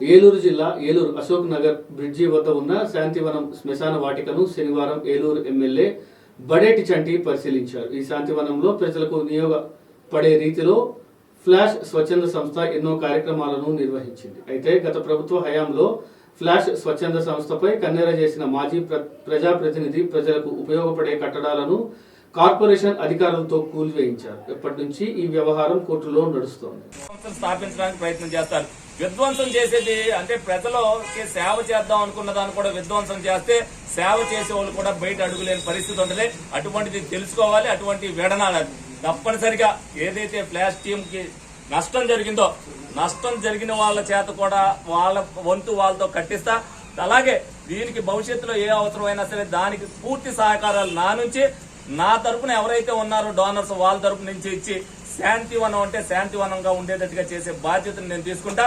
ఏలూరు జిల్లా ఏలూరు అశోక్ నగర్ బ్రిడ్జి వద్ద ఉన్న శాంతివనం శ్మశాన వాటికను శనివారం ఏలూరు ఎమ్మెల్యే బడేటి చంటి పరిశీలించారు. ఈ శాంతివనంలో ప్రజలకు వినియోగపడే రీతిలో ఫ్లాష్ స్వచ్ఛంద సంస్థ ఎన్నో కార్యక్రమాలను నిర్వహించింది. అయితే గత ప్రభుత్వ హయాంలో ఫ్లాష్ స్వచ్ఛంద సంస్థపై కన్నెర చేసిన మాజీ ప్ర ప్రజాప్రతినిధి ప్రజలకు ఉపయోగపడే కట్టడాలను కార్పొరేషన్ అధికారులతో కూల్వేయించారు. ఎప్పటి నుంచి ఈ వ్యవహారం కోర్టులో నడుస్తోంది. స్థాపించడానికి ప్రయత్నం చేస్తారు. విధ్వంసం చేసేది అంటే ప్రజలకి సేవ చేద్దాం అనుకున్న దాన్ని కూడా విధ్వంసం చేస్తే సేవ చేసే వాళ్ళు కూడా బయట అడుగులేని పరిస్థితి ఉంటుంది. అటువంటిది తెలుసుకోవాలి అటువంటి విడనాలు తప్పనిసరిగా ఏదైతే ఫ్లాష్ టీమ్కి నష్టం జరిగిందో నష్టం జరిగిన వాళ్ళ చేత కూడా వాళ్ళ వంతు వాళ్ళతో కట్టిస్తా. అలాగే దీనికి భవిష్యత్తులో ఏ అవసరమైనా సరే దానికి పూర్తి సహకారాలు నా నుంచి నా తరపున ఎవరైతే ఉన్నారో డోనర్స్ వాళ్ళ తరపు నుంచి ఇచ్చి శాంతివనం అంటే శాంతివనంగా ఉండేటట్టుగా చేసే బాధ్యతను నేను తీసుకుంటా.